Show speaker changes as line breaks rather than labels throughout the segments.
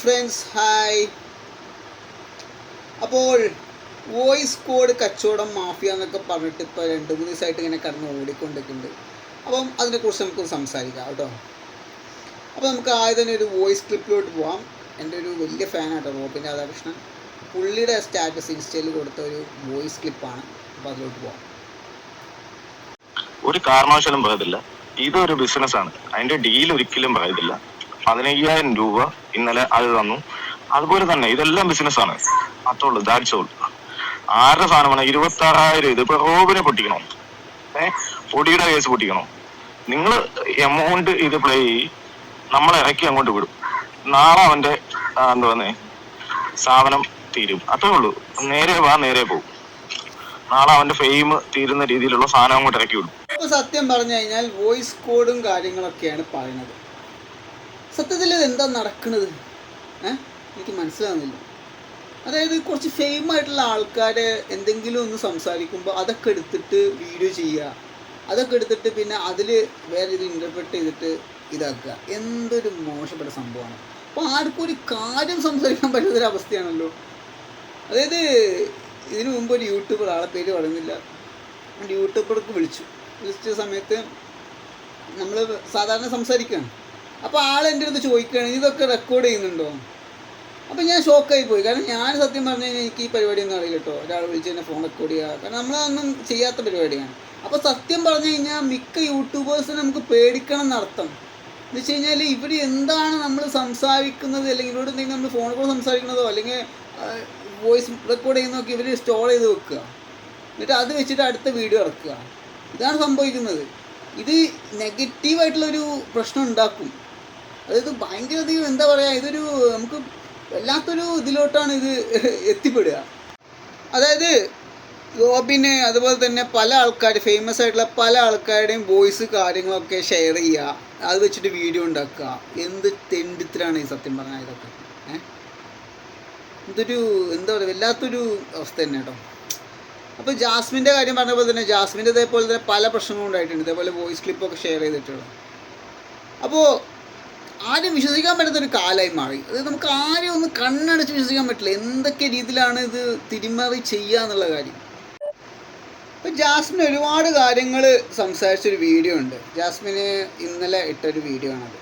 Friends hi അപ്പോൾ voice code കച്ചവടം mafia എന്നൊക്കെ പറഞ്ഞിട്ട് ഇപ്പോൾ രണ്ട് മൂന്ന് ദിവസമായിട്ട് ഇങ്ങനെ കടന്ന് ഓടിക്കൊണ്ടിരിക്കുന്നുണ്ട്. അപ്പം അതിനെക്കുറിച്ച് നമുക്ക് സംസാരിക്കാം കേട്ടോ. അപ്പോൾ നമുക്ക് ആദ്യം തന്നെ ഒരു വോയിസ് ക്ലിപ്പിലോട്ട് പോവാം. എന്റെ ഒരു വലിയ ഫാനാട്ടോ റോബിൻ രാധാകൃഷ്ണൻ. പുള്ളിയുടെ സ്റ്റാറ്റസ് ഇൻസ്റ്റയിൽ കൊടുത്ത ഒരു വോയിസ് ക്ലിപ്പാണ് അപ്പോൾ അതിലോട്ട് പോവാം.
ഒരു കാരണവശാലും പറയത്തില്ല. ഇതൊരു ബിസിനസ് ആണ്. അതിന്റെ ഡീൽ ഒരിക്കലും പറയത്തില്ല. പതിനയ്യായിരം രൂപ ഇന്നലെ അത് തന്നു. അതുപോലെ തന്നെ ഇതെല്ലാം ബിസിനസ് ആണ്. അത്രയുള്ളൂ ദാറ്റ്സ് ഓൾ ആരുടെ സാധനമാണ്? ഇരുപത്തി ആറായിരം ഇത് ഇപ്പൊ റോബിനെ പൊട്ടിക്കണോ? ഏഹ് പൊടിയുടെ കേസ് പൊട്ടിക്കണോ? നിങ്ങൾ എമൗണ്ട് ഇത് പ്ലേ ചെയ്യി. നമ്മൾ ഇറക്കി അങ്ങോട്ട് വിടും. നാളെ അവന്റെ എന്താ പറഞ്ഞേ സാധനം തീരും. അത്രേ ഉള്ളൂ. നേരെ വാ നേരെ പോകും നാളെ അവന്റെ ഫെയിം തീരുന്ന രീതിയിലുള്ള സാധനം അങ്ങോട്ട് ഇറക്കി വിടും.
സത്യം പറഞ്ഞു കഴിഞ്ഞാൽ വോയിസ് കോഡും കാര്യങ്ങളൊക്കെയാണ് പറയുന്നത്. സത്യത്തിൽ എന്താ നടക്കുന്നത് ഏഹ് എനിക്ക് മനസ്സിലാവുന്നില്ല. അതായത് കുറച്ച് ഫെയിം ആയിട്ടുള്ള ആൾക്കാർ എന്തെങ്കിലും ഒന്ന് സംസാരിക്കുമ്പോൾ അതൊക്കെ എടുത്തിട്ട് വീഡിയോ ചെയ്യുക. അതൊക്കെ എടുത്തിട്ട് പിന്നെ അതിൽ വേറെ ഇത് ഇന്റർപ്രറ്റ് ചെയ്തിട്ട് ഇതാക്കുക. എന്തൊരു മോശപ്പെട്ട സംഭവമാണ്. അപ്പോൾ ആർക്കും ഒരു കാര്യം സംസാരിക്കാൻ പറ്റുന്നൊരു അവസ്ഥയാണല്ലോ അതായത് ഇതിനു മുമ്പ് ഒരു യൂട്യൂബർ ആളെ പേര് പറയുന്നില്ല. യൂട്യൂബർക്ക് വിളിച്ചു. വിളിച്ച സമയത്ത് നമ്മൾ സാധാരണ സംസാരിക്കുകയാണ്. അപ്പോൾ ആൾ എന്റെ അടുത്ത് ചോദിക്കുകയാണ് ഇതൊക്കെ റെക്കോർഡ് ചെയ്യുന്നുണ്ടോ? അപ്പോൾ ഞാൻ ഷോക്കായി പോയി. കാരണം ഞാൻ സത്യം പറഞ്ഞു കഴിഞ്ഞാൽ എനിക്ക് ഈ പരിപാടിയൊന്നും അറിയില്ല കേട്ടോ ഒരാൾ വിളിച്ച് തന്നെ ഫോൺ റെക്കോർഡ് ചെയ്യുക കാരണം നമ്മളതൊന്നും ചെയ്യാത്ത പരിപാടിയാണ്. അപ്പോൾ സത്യം പറഞ്ഞു കഴിഞ്ഞാൽ മിക്ക യൂട്യൂബേഴ്സിനെ നമുക്ക് പേടിക്കണം എന്നർത്ഥം. എന്ന് വെച്ച് കഴിഞ്ഞാൽ ഇവർ എന്താണ് നമ്മൾ സംസാരിക്കുന്നത്? അല്ലെങ്കിൽ ഇവിടെ എന്തെങ്കിലും നമ്മൾ ഫോണിൽ കൂടെ സംസാരിക്കുന്നതോ? അല്ലെങ്കിൽ വോയിസ് റെക്കോർഡ് ചെയ്യുന്നതൊക്കെ ഇവർ സ്റ്റോർ ചെയ്ത് വെക്കുക. എന്നിട്ട് അത് വെച്ചിട്ട് അടുത്ത വീഡിയോ ഇറക്കുക. ഇതാണ് സംഭവിക്കുന്നത്. ഇത് നെഗറ്റീവായിട്ടുള്ളൊരു പ്രശ്നം ഉണ്ടാക്കും. അതായത് ഭയങ്കര അധികം എന്താ പറയുക ഇതൊരു നമുക്ക് വല്ലാത്തൊരു ഇതിലോട്ടാണ് ഇത് എത്തിപ്പെടുക. അതായത് റോബിന് അതുപോലെ തന്നെ പല ആൾക്കാർ ഫേമസ് ആയിട്ടുള്ള പല ആൾക്കാരുടെയും വോയിസ് കാര്യങ്ങളൊക്കെ ഷെയർ ചെയ്യുക. അത് വെച്ചിട്ട് വീഡിയോ ഉണ്ടാക്കുക. എന്ത് തെണ്ടിത്തരാണ് ഈ സത്യം പറഞ്ഞാൽ ഇതൊക്കെ? ഏഹ് ഇതൊരു എന്താ പറയുക വല്ലാത്തൊരു അവസ്ഥ തന്നെ കേട്ടോ. അപ്പോൾ ജാസ്മിന്റെ കാര്യം പറഞ്ഞ പോലെ തന്നെ ജാസ്മിന്റെ ഇതേപോലെ തന്നെ പല പ്രശ്നങ്ങളും ഉണ്ടായിട്ടുണ്ട്. ഇതേപോലെ വോയിസ് ക്ലിപ്പൊക്കെ ഷെയർ ചെയ്തിട്ടുള്ളത്. അപ്പോൾ ആരും വിശ്വസിക്കാൻ പറ്റുന്ന ഒരു കാലമായി മാറി. അത് നമുക്ക് ആരും ഒന്ന് കണ്ണടച്ച് വിശ്വസിക്കാൻ പറ്റില്ല. എന്തൊക്കെ രീതിയിലാണ് ഇത് തിരിമറി ചെയ്യുക എന്നുള്ള കാര്യം. ഇപ്പം ജാസ്മിൻ ഒരുപാട് കാര്യങ്ങൾ സംസാരിച്ചൊരു വീഡിയോ ഉണ്ട്. ജാസ്മിന് ഇന്നലെ ഇട്ടൊരു വീഡിയോ ആണത്.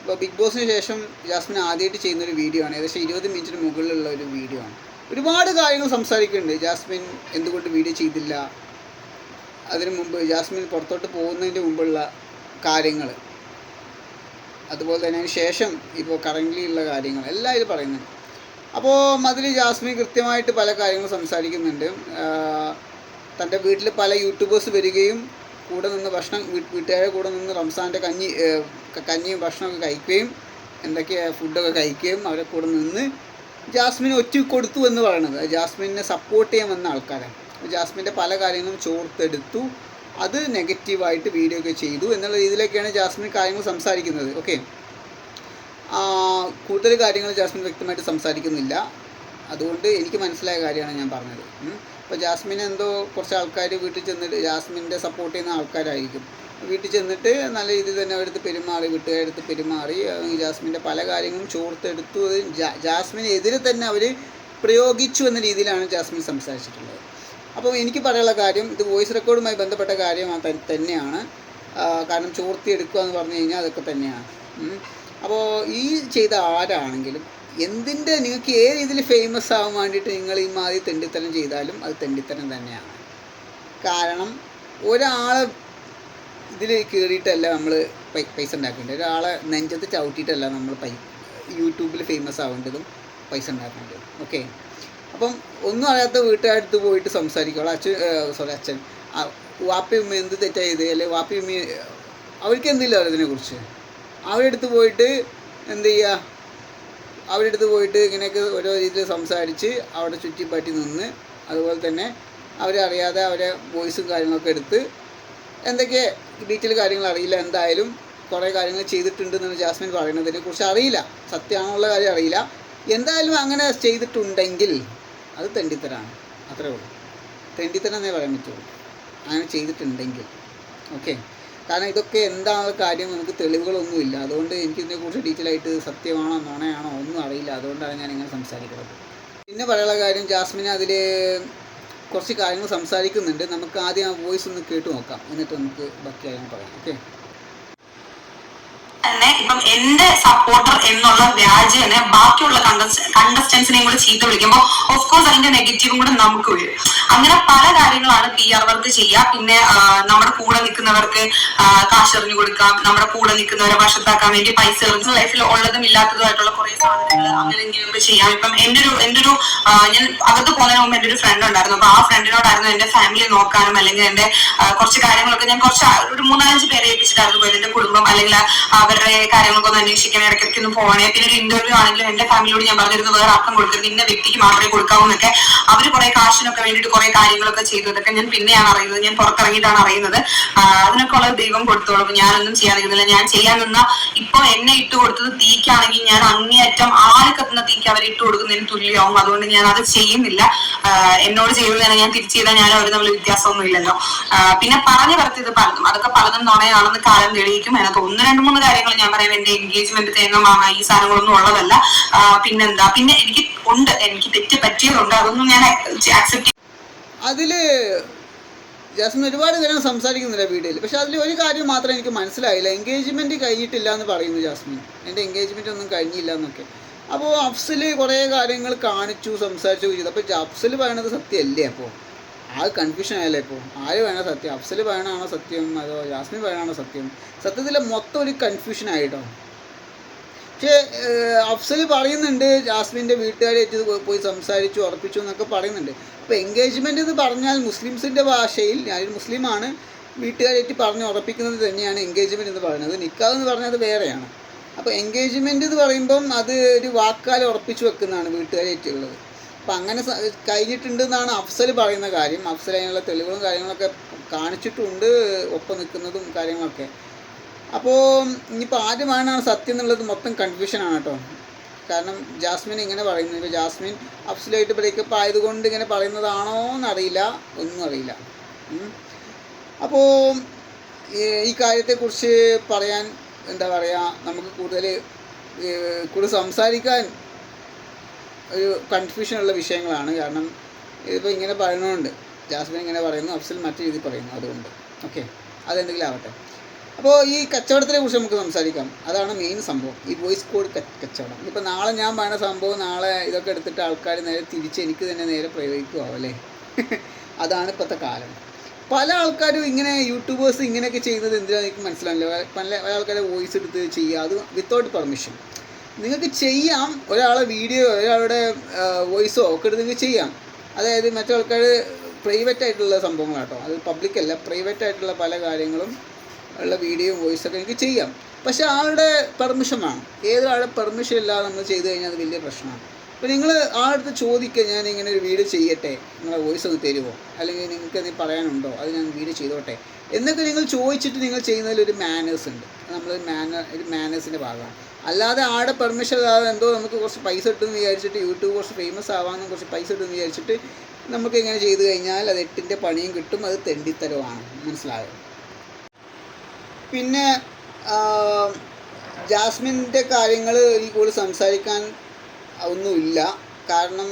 ഇപ്പോൾ ബിഗ് ബോസിന് ശേഷം ജാസ്മിൻ ആദ്യമായിട്ട് ചെയ്യുന്നൊരു വീഡിയോ ആണ്. ഏകദേശം ഇരുപത് മിനിറ്റിന് മുകളിലുള്ള ഒരു വീഡിയോ ആണ്. ഒരുപാട് കാര്യങ്ങൾ സംസാരിക്കുന്നുണ്ട്. ജാസ്മിൻ എന്തുകൊണ്ട് വീഡിയോ ചെയ്തില്ല? അതിനു മുമ്പ് ജാസ്മിൻ പുറത്തോട്ട് പോകുന്നതിന്റെ മുമ്പുള്ള കാര്യങ്ങൾ. അതുപോലെ തന്നെ ശേഷം ഇപ്പോൾ കറന്റ് ഉള്ള കാര്യങ്ങൾ എല്ലാം ഇത് പറയുന്നുണ്ട്. അപ്പോൾ മതിൽ ജാസ്മി കൃത്യമായിട്ട് പല കാര്യങ്ങളും സംസാരിക്കുന്നുണ്ട്. തന്റെ വീട്ടിൽ പല യൂട്യൂബേഴ്സ് വരികയും കൂടെ നിന്ന് ഭക്ഷണം വീട്ടുകാരെ കൂടെ നിന്ന് റംസാന്റെ കഞ്ഞി കഞ്ഞിയും ഭക്ഷണമൊക്കെ കഴിക്കുകയും എന്തൊക്കെ ഫുഡൊക്കെ കഴിക്കുകയും അവരെ കൂടെ നിന്ന് ജാസ്മിന് ഒറ്റ കൊടുത്തു എന്ന് പറയണത് ജാസ്മിനെ സപ്പോർട്ട് ചെയ്യാൻ വന്ന ആൾക്കാരാണ്. ജാസ്മിന്റെ പല കാര്യങ്ങളും ചോർത്തെടുത്തു. അത് നെഗറ്റീവായിട്ട് വീഡിയോ ഒക്കെ ചെയ്തു എന്നുള്ള രീതിയിലൊക്കെയാണ് ജാസ്മിൻ കാര്യങ്ങൾ സംസാരിക്കുന്നത് ഓക്കെ? കൂടുതൽ കാര്യങ്ങൾ ജാസ്മിൻ വ്യക്തമായിട്ട് സംസാരിക്കുന്നില്ല. അതുകൊണ്ട് എനിക്ക് മനസ്സിലായ കാര്യമാണ് ഞാൻ പറഞ്ഞത്. അപ്പോൾ ജാസ്മിൻ എന്തോ കുറച്ച് ആൾക്കാർ വീട്ടിൽ ചെന്നിട്ട് ജാസ്മിന്റെ സപ്പോർട്ട് ചെയ്യുന്ന ആൾക്കാരായിരിക്കും. വീട്ടിൽ ചെന്നിട്ട് നല്ല രീതിയിൽ തന്നെ അവരടുത്ത് പെരുമാറി വീട്ടുകാരടുത്ത് പെരുമാറി ജാസ്മിന്റെ പല കാര്യങ്ങളും ചോർത്തെടുത്തു. ജാസ്മിനെതിരെ തന്നെ അവർ പ്രയോഗിച്ചു എന്ന രീതിയിലാണ് ജാസ്മിൻ സംസാരിച്ചിട്ടുള്ളത്. അപ്പോൾ എനിക്ക് പറയാനുള്ള കാര്യം ഇത് വോയിസ് റെക്കോർഡുമായി ബന്ധപ്പെട്ട കാര്യം തന്നെയാണ്. കാരണം ചോർത്തി എടുക്കുക എന്ന് പറഞ്ഞു കഴിഞ്ഞാൽ അതൊക്കെ തന്നെയാണ്. അപ്പോൾ ഈ ചെയ്ത ആരാണെങ്കിലും എന്തിന്റെ നിങ്ങൾക്ക് ഏത് രീതിയിൽ ഫേമസ് ആവാൻ വേണ്ടിയിട്ട് നിങ്ങൾ ഈ മാതിരി തെണ്ടിത്തരം ചെയ്താലും അത് തെണ്ടിത്തരം തന്നെയാണ്. കാരണം ഒരാളെ ഇതിൽ കയറിയിട്ടല്ല നമ്മൾ പൈസ ഉണ്ടാക്കേണ്ടത്. ഒരാളെ നെഞ്ചത്ത് ചവിട്ടിയിട്ടല്ല നമ്മൾ പൈ യൂട്യൂബിൽ ഫേമസ് ആവേണ്ടതും പൈസ ഉണ്ടാക്കേണ്ടതും. ഓക്കെ അപ്പം ഒന്നും അറിയാത്ത വീട്ടുകാരടുത്ത് പോയിട്ട് സംസാരിക്കുക അച്ഛൻ സോറി അച്ഛൻ. വാപ്പി ഉമ്മ എന്ത് തെറ്റായി ചെയ്ത്? അല്ലെങ്കിൽ വാപ്പി ഉമ്മ അവർക്ക് എന്തില്ല അതിനെക്കുറിച്ച് അവരുടെ അടുത്ത് പോയിട്ട് എന്ത് ചെയ്യുക അവരുടെ അടുത്ത് പോയിട്ട് ഇങ്ങനെയൊക്കെ ഓരോ രീതിയിൽ സംസാരിച്ച് അവിടെ ചുറ്റിപ്പറ്റി നിന്ന് അതുപോലെ തന്നെ അവരെ അറിയാതെ അവരെ വോയിസും കാര്യങ്ങളൊക്കെ എടുത്ത് എന്തൊക്കെ ഡീറ്റെയിൽ കാര്യങ്ങൾ അറിയില്ല. എന്തായാലും കുറേ കാര്യങ്ങൾ ചെയ്തിട്ടുണ്ടെന്നാണ് ജാസ്മിൻ പറയുന്നതിനെ കുറിച്ച് അറിയില്ല. സത്യമാണുള്ള കാര്യം അറിയില്ല. എന്തായാലും അങ്ങനെ ചെയ്തിട്ടുണ്ടെങ്കിൽ അത് തെണ്ടിത്തരാണ്. അത്രേ ഉള്ളൂ. തെണ്ടിത്തരം എന്നേ പറയാൻ പറ്റുള്ളൂ. അങ്ങനെ ചെയ്തിട്ടുണ്ടെങ്കിൽ. ഓക്കെ? കാരണം ഇതൊക്കെ എന്താണ് കാര്യം? നമുക്ക് തെളിവുകളൊന്നുമില്ല. അതുകൊണ്ട് എനിക്ക് ഇതിനെക്കുറിച്ച് ഡീറ്റെയിൽ ആയിട്ട് സത്യമാണോ നുണയാണോ ഒന്നും അറിയില്ല. അതുകൊണ്ടാണ് ഞാൻ ഇങ്ങനെ സംസാരിക്കുന്നത്. പിന്നെ പറയാനുള്ള കാര്യം ജാസ്മിൻ അതിൽ കുറച്ച് കാര്യങ്ങൾ സംസാരിക്കുന്നുണ്ട്. നമുക്ക് ആദ്യം ആ വോയിസ് ഒന്ന് കേട്ട് നോക്കാം. എന്നിട്ട് നമുക്ക് ബാക്കി കാര്യങ്ങൾ പറയാം. ഓക്കെ?
തന്നെ ഇപ്പം എന്റെ സപ്പോർട്ടർ എന്നുള്ള വ്യാജേനെ ബാക്കിയുള്ള കണ്ടസ്റ്റൻസിനെയും കൂടെ ചീത്ത വിളിക്കുമ്പോൾ ഓഫ് കോഴ്സ് അതിന്റെ നെഗറ്റീവും കൂടെ നമുക്ക് വരും. അങ്ങനെ പല കാര്യങ്ങളാണ് പി ആർ വർക്ക് ചെയ്യുക പിന്നെ നമ്മുടെ കൂടെ നിൽക്കുന്നവർക്ക് ആ, കാശ് എറിഞ്ഞു കൊടുക്കാം. നമ്മുടെ കൂടെ നിൽക്കുന്നവരെ വശത്താക്കാൻ വേണ്ടി പൈസ എറിഞ്ഞ് ലൈഫിൽ ഉള്ളതും ഇല്ലാത്തതുമായിട്ടുള്ള കുറെ സാധനങ്ങൾ അങ്ങനെ ഇങ്ങനെയൊക്കെ ചെയ്യാം. ഇപ്പം എന്റെ ഒരു എന്റെ ഒരു ഞാൻ അകത്ത് പോകുന്നതിന് മുമ്പ് എന്റെ ഒരു ഫ്രണ്ട് ഉണ്ടായിരുന്നു. അപ്പൊ ആ ഫ്രണ്ടിനോടായിരുന്നു എന്റെ ഫാമിലി നോക്കാനും അല്ലെങ്കിൽ എന്റെ കുറച്ച് കാര്യങ്ങളൊക്കെ ഞാൻ കുറച്ച് ഒരു മൂന്നാലഞ്ച് പേരെ ഏൽപ്പിച്ചിട്ടായിരുന്നു പോയത്. എന്റെ കുടുംബം അല്ലെങ്കിൽ അവരുടെ കാര്യങ്ങളൊക്കെ ഒന്ന് അന്വേഷിക്കാൻ ഇടയ്ക്കിടയ്ക്ക് ഒന്ന് പോകണേ. പിന്നെ ഒരു ഇന്റർവ്യൂ ആണെങ്കിലും എന്റെ ഫാമിലിയോട് ഞാൻ പറഞ്ഞിരുന്നു വേറെ ആർക്കും കൊടുക്കരുത്. ഇന്ന വ്യക്തിക്ക് മാത്രമേ കൊടുക്കാവൂ എന്നൊക്കെ. അവർ കുറെ കാശിനൊക്കെ വേണ്ടിയിട്ട് കുറെ കാര്യങ്ങളൊക്കെ ചെയ്തതൊക്കെ ഞാൻ പിന്നെയാണ് അറിയുന്നത് ഞാൻ പുറത്തിറങ്ങിയിട്ടാണ് അറിയുന്നത്. അതിനൊക്കെ ഉള്ള ദൈവം കൊടുത്തോളൂ. ഞാനൊന്നും ചെയ്യാൻ നിൽക്കുന്നില്ല ഞാൻ ചെയ്യാൻ നിന്ന ഇപ്പൊ എന്നെ ഇട്ട് കൊടുത്തത് തീക്കാണെങ്കിൽ ഞാൻ അങ്ങേയറ്റം ആര് കത്തുന്ന തീക്ക് അവർ ഇട്ട് കൊടുക്കുന്നതിന് തുല്യമാവും. അതുകൊണ്ട് ഞാൻ അത് ചെയ്യുന്നില്ല. എന്നോട് ചെയ്തത് ഞാൻ തിരിച്ചു ചെയ്താൽ ഞാൻ അവർ തമ്മിൽ വ്യത്യാസമൊന്നും ഇല്ലല്ലോ. പിന്നെ പറഞ്ഞു ഇത് പലതും. അതൊക്കെ പലതും നുണയാണെന്ന് കാലം തെളിയിക്കും. അതിനകത്ത് ഒന്ന് രണ്ട് മൂന്ന് കാര്യങ്ങൾ ഞാൻ പറയാം. എന്റെ എൻഗേജ്മെന്റ് തേങ്ങ മാങ്ങ ഈ സാധനങ്ങളൊന്നും ഉള്ളതല്ല. പിന്നെന്താ? പിന്നെ എനിക്ക് ഉണ്ട്. എനിക്ക് തെറ്റ് പറ്റിയതുണ്ട്. അതൊന്നും ഞാൻ ആക്സെപ്റ്റ്
അതിൽ ജാസ്മിൻ ഒരുപാട് നേരം സംസാരിക്കുന്നില്ല വീഡിയോയിൽ. പക്ഷെ അതിൽ ഒരു കാര്യം മാത്രം എനിക്ക് മനസ്സിലായില്ല. എൻഗേജ്മെന്റ് കഴിഞ്ഞിട്ടില്ല എന്ന് പറയുന്നു ജാസ്മിൻ. എന്റെ എൻഗേജ്മെന്റ് ഒന്നും കഴിഞ്ഞില്ല എന്നൊക്കെ. അപ്പോൾ അഫ്സൽ കുറേ കാര്യങ്ങൾ കാണിച്ചു സംസാരിച്ചു ചെയ്തു. അപ്പോൾ അഫ്സൽ പറയണത് സത്യമല്ലേ അപ്പോൾ? ആ കൺഫ്യൂഷൻ ആയാലേ ഇപ്പോൾ? ആര് വേണ സത്യം? അഫ്സൽ പറയണാണോ സത്യം? അതോ ജാസ്മിൻ പറയണാണോ സത്യം? സത്യത്തിൽ മൊത്തം ഒരു കൺഫ്യൂഷൻ ആയിട്ടോ? പക്ഷേ അഫ്സൽ പറയുന്നുണ്ട് ജാസ്മിന്റെ വീട്ടുകാരായിട്ട് പോയി സംസാരിച്ചു ഉറപ്പിച്ചു എന്നൊക്കെ പറയുന്നുണ്ട്. അപ്പോൾ എൻഗേജ്മെന്റ് എന്ന് പറഞ്ഞാൽ മുസ്ലിംസിന്റെ ഭാഷയിൽ ഞാനൊരു മുസ്ലിമാണ് വീട്ടുകാരായിട്ട് പറഞ്ഞ് ഉറപ്പിക്കുന്നത് തന്നെയാണ് എൻഗേജ്മെന്റ് എന്ന് പറയുന്നത്. നിക്കാഹ് എന്ന് പറഞ്ഞാൽ അത് വേറെയാണ്. അപ്പോൾ എൻഗേജ്മെന്റ് എന്ന് പറയുമ്പം അത് ഒരു വാക്കാൽ ഉറപ്പിച്ചു വെക്കുന്നതാണ് വീട്ടുകാരായിട്ടുള്ളത് അപ്പം അങ്ങനെ കഴിഞ്ഞിട്ടുണ്ടെന്നാണ് അഫ്സൽ പറയുന്ന കാര്യം. അഫ്സൽ അതിനുള്ള തെളിവുകളും കാര്യങ്ങളൊക്കെ കാണിച്ചിട്ടുണ്ട് ഒപ്പം നിൽക്കുന്നതും കാര്യങ്ങളൊക്കെ. അപ്പോൾ ഇനിയിപ്പോൾ ആദ്യമാണ് സത്യം എന്നുള്ളത് മൊത്തം കൺഫ്യൂഷനാണ് കേട്ടോ. കാരണം ജാസ്മിൻ ഇങ്ങനെ പറയുന്നു ഇപ്പോൾ ജാസ്മിൻ അഫ്സലായിട്ട് ബ്രേക്കപ്പ് ആയതുകൊണ്ട് ഇങ്ങനെ പറയുന്നതാണോ എന്നറിയില്ല ഒന്നും അറിയില്ല. അപ്പോൾ ഈ കാര്യത്തെക്കുറിച്ച് പറയാൻ എന്താ പറയുക നമുക്ക് കൂടുതൽ കൂടുതൽ സംസാരിക്കാൻ ഒരു കൺഫ്യൂഷനുള്ള വിഷയങ്ങളാണ്. കാരണം ഇതിപ്പോൾ ഇങ്ങനെ പറയണമുണ്ട് ജാസ്മിൻ ഇങ്ങനെ പറയുന്നു അഫ്സൽ മറ്റു രീതിയിൽ പറയുന്നു അതുകൊണ്ട്. ഓക്കെ അതെന്തെങ്കിലും ആവട്ടെ. അപ്പോൾ ഈ കച്ചവടത്തിനെ കുറിച്ച് നമുക്ക് സംസാരിക്കാം. അതാണ് മെയിൻ സംഭവം. ഈ വോയിസ് കോഡ് കച്ചവടം. ഇപ്പോൾ നാളെ ഞാൻ പറയുന്ന സംഭവം നാളെ ഇതൊക്കെ എടുത്തിട്ട് ആൾക്കാർ നേരെ തിരിച്ച് എനിക്ക് തന്നെ നേരെ പ്രയോഗിക്കുമോ അല്ലേ? അതാണ് ഇപ്പോഴത്തെ കാലം. പല ആൾക്കാരും ഇങ്ങനെ യൂട്യൂബേഴ്സ് ഇങ്ങനെയൊക്കെ ചെയ്യുന്നത് എന്തിനാണെന്ന് എനിക്ക് മനസ്സിലാവില്ല പല പല ആൾക്കാരെ വോയിസ് എടുത്ത് ചെയ്യുക. അത് വിത്തൗട്ട് പെർമിഷൻ നിങ്ങൾക്ക് ചെയ്യാം. ഒരാളെ വീഡിയോ ഒരാളുടെ വോയിസോ ഒക്കെ എടുത്ത് നിങ്ങൾക്ക് ചെയ്യാം. അതായത് മറ്റു ആൾക്കാർ പ്രൈവറ്റ് ആയിട്ടുള്ള സംഭവങ്ങളാട്ടോ. അത് പബ്ലിക് അല്ല. പ്രൈവറ്റ് ആയിട്ടുള്ള പല കാര്യങ്ങളും ഉള്ള വീഡിയോയും വോയിസൊക്കെ എനിക്ക് ചെയ്യാം. പക്ഷേ ആളുടെ പെർമിഷൻ വേണം. ഏതൊരാളുടെ പെർമിഷൻ ഇല്ലാതെ നമ്മൾ ചെയ്തു കഴിഞ്ഞാൽ അത് വലിയ പ്രശ്നമാണ്. അപ്പോൾ നിങ്ങൾ ആ അടുത്ത് ചോദിക്കുക ഞാൻ ഇങ്ങനെ ഒരു വീഡിയോ ചെയ്യട്ടെ? നിങ്ങളെ വോയിസ് ഒന്ന് തരുമോ അല്ലെങ്കിൽ നിങ്ങൾക്ക് എന്തെങ്കിലും പറയാനുണ്ടോ? അത് ഞാൻ വീഡിയോ ചെയ്തോട്ടെ? എന്നൊക്കെ നിങ്ങൾ ചോദിച്ചിട്ട് നിങ്ങൾ ചെയ്യുന്നതിൽ ഒരു മാനേഴ്സ് ഉണ്ട്. നമ്മൾ മാന ഒരു മാനേഴ്സിന്റെ ഭാഗമാണ്. അല്ലാതെ ആടെ പെർമിഷൻ ഇല്ലാതെ എന്തോ നമുക്ക് കുറച്ച് പൈസ കിട്ടുമെന്ന് വിചാരിച്ചിട്ട് യൂട്യൂബ് കുറച്ച് ഫേമസ് ആവാമെന്നും കുറച്ച് പൈസ കിട്ടുമെന്ന് വിചാരിച്ചിട്ട് നമുക്ക് ഇങ്ങനെ ചെയ്തു കഴിഞ്ഞാൽ അത് എട്ടിന്റെ പണിയും കിട്ടും. അത് തെണ്ടിത്തരമാണ് മനസ്സിലായോ? പിന്നെ ജാസ്മിന്റെ കാര്യങ്ങൾ എനിക്ക് കൂടുതൽ സംസാരിക്കാൻ ഒന്നുമില്ല. കാരണം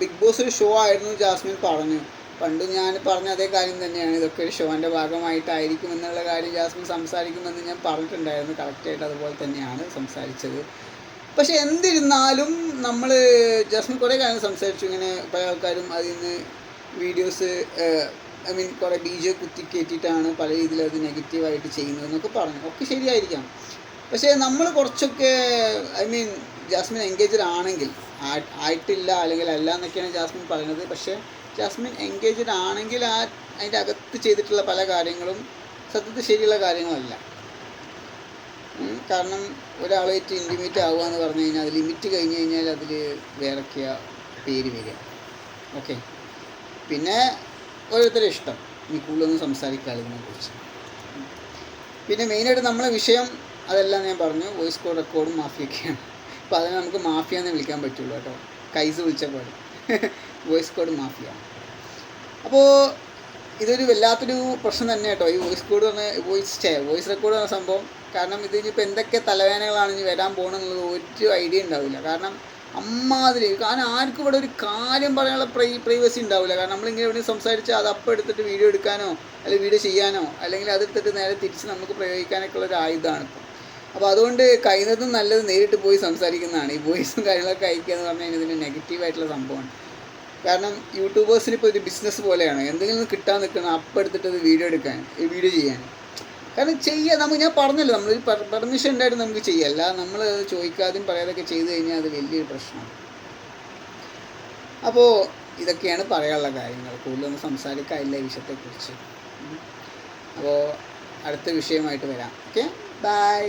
ബിഗ് ബോസ് ഒരു ഷോ ആയിരുന്നു ജാസ്മിൻ പറഞ്ഞു. പണ്ട് ഞാൻ പറഞ്ഞ അതേ കാര്യം തന്നെയാണ്. ഇതൊക്കെ ഒരു ഷോന്റെ ഭാഗമായിട്ടായിരിക്കും എന്നുള്ള കാര്യം ജാസ്മിൻ സംസാരിക്കുമെന്ന് ഞാൻ പറഞ്ഞിട്ടുണ്ടായിരുന്നു. കറക്റ്റായിട്ട് അതുപോലെ തന്നെയാണ് സംസാരിച്ചത്. പക്ഷെ എന്തിരുന്നാലും നമ്മൾ ജാസ്മിൻ കുറേ കാര്യം സംസാരിച്ചു. ഇങ്ങനെ പല ആൾക്കാരും അതിൽ നിന്ന് വീഡിയോസ് ഐ മീൻ കുറേ ബി ജെ കുത്തിക്കയറ്റിയിട്ടാണ് പല രീതിയിൽ അത് നെഗറ്റീവായിട്ട് ചെയ്യുന്നതെന്നൊക്കെ പറഞ്ഞു. ഒക്കെ ശരിയായിരിക്കാം പക്ഷേ നമ്മൾ കുറച്ചൊക്കെ ഐ മീൻ ജാസ്മിൻ എൻഗേജഡ് ആണെങ്കിൽ ആയിട്ടില്ല അല്ലെങ്കിൽ അല്ല എന്നൊക്കെയാണ് ജാസ്മിൻ പറയുന്നത്. പക്ഷേ ജാസ്മിൻ എൻഗേജഡ് ആണെങ്കിൽ ആ അതിന്റെ അകത്ത് ചെയ്തിട്ടുള്ള പല കാര്യങ്ങളും സത്യത്തിൽ ശരിയുള്ള കാര്യങ്ങളല്ല. കാരണം ഒരാളായിട്ട് ഇന്റിമേറ്റ് ആവുക എന്ന് പറഞ്ഞു കഴിഞ്ഞാൽ അത് ലിമിറ്റ് കഴിഞ്ഞ് കഴിഞ്ഞാൽ അതിൽ വേറൊക്കെയാണ് പേര് വരിക. ഓക്കെ പിന്നെ ഓരോരുത്തരുടെ ഇഷ്ടം. ഈ കൂടുതലൊന്നും സംസാരിക്കാതെ ഇതിനെക്കുറിച്ച്. പിന്നെ മെയിനായിട്ട് നമ്മളെ വിഷയം അതെല്ലാം ഞാൻ പറഞ്ഞു. വോയിസ് കോഡ് റെക്കോർഡും മാഫിയൊക്കെയാണ് അപ്പോൾ അതിനെ നമുക്ക് മാഫിയ എന്നേ വിളിക്കാൻ പറ്റുള്ളൂ കേട്ടോ. കൈസ് വിളിച്ച പോലെ. Voice code mafia. അപ്പോൾ ഇതൊരു വല്ലാത്തൊരു പ്രശ്നം തന്നെ കേട്ടോ. ഈ വോയിസ് കോഡ് പറഞ്ഞ വോയിസ് ചേ വോയിസ് റെക്കോർഡ് എന്ന സംഭവം. കാരണം ഇത് ഇനിയിപ്പോൾ എന്തൊക്കെ തലവേദനകളാണ് ഇനി വരാൻ പോകണമെന്നുള്ളത് ഒരു ഐഡിയ ഉണ്ടാവില്ല. കാരണം അമ്മാതിരി. കാരണം ആർക്കും ഇവിടെ ഒരു കാര്യം പറയാനുള്ള പ്രൈ പ്രൈവസി ഉണ്ടാവില്ല. കാരണം നമ്മളിങ്ങനെ എവിടെയും സംസാരിച്ചാൽ അത് അപ്പം എടുത്തിട്ട് വീഡിയോ എടുക്കാനോ അല്ലെങ്കിൽ വീഡിയോ ചെയ്യാനോ അല്ലെങ്കിൽ അതെടുത്തിട്ട് നേരെ തിരിച്ച് നമുക്ക് പ്രയോഗിക്കാനൊക്കെ ഉള്ള ഒരു ആയുധമാണ് ഇപ്പം. അപ്പോൾ അതുകൊണ്ട് കഴിയുന്നതും നല്ലത് നേരിട്ട് പോയി സംസാരിക്കുന്നതാണ്. ഈ വോയിസും കാര്യങ്ങളൊക്കെ അയക്കുക എന്ന് പറഞ്ഞു കഴിഞ്ഞാൽ നെഗറ്റീവ് നെഗറ്റീവായിട്ടുള്ള സംഭവമാണ്. കാരണം യൂട്യൂബേഴ്സിന് ഇപ്പോൾ ഒരു ബിസിനസ് പോലെയാണ്. എന്തെങ്കിലും കിട്ടാൻ നിൽക്കണം അപ്പം എടുത്തിട്ട് അത് വീഡിയോ എടുക്കാൻ വീഡിയോ ചെയ്യാൻ. കാരണം ചെയ്യുക നമുക്ക് ഞാൻ പറഞ്ഞല്ലോ നമ്മൾ പെർമിഷൻ ഉണ്ടായിട്ട് നമുക്ക് ചെയ്യാം. അല്ല നമ്മൾ ചോദിക്കാതെയും പറയാതൊക്കെ ചെയ്തു കഴിഞ്ഞാൽ അത് വലിയൊരു പ്രശ്നമാണ്. അപ്പോൾ ഇതൊക്കെയാണ് പറയാനുള്ള കാര്യങ്ങൾ. കൂടുതലൊന്നും സംസാരിക്കാനില്ല ഈ വിഷയത്തെക്കുറിച്ച്. അപ്പോൾ അടുത്ത വിഷയമായിട്ട് വരാം. ഓക്കെ? ബൈ.